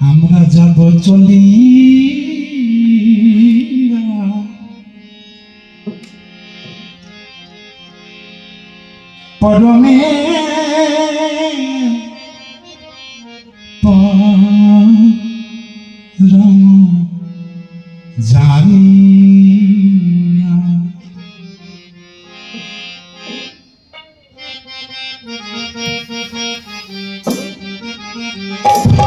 আমরা যাব চলি পরমে পরম Thank you.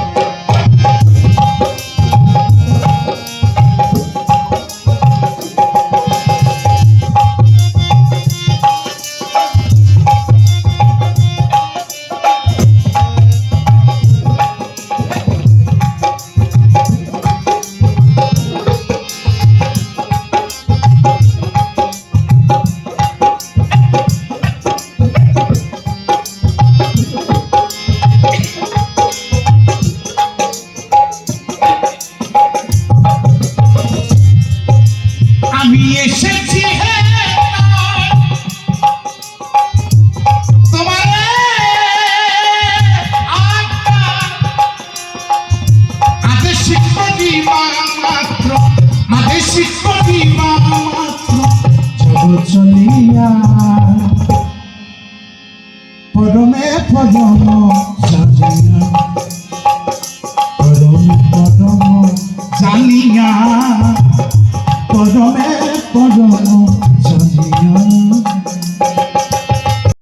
মাত্র যাব চলিয়া। পরমে পদম সাজিয়া পরমে পদম জানিয়া। পরমে পরম জানিয়া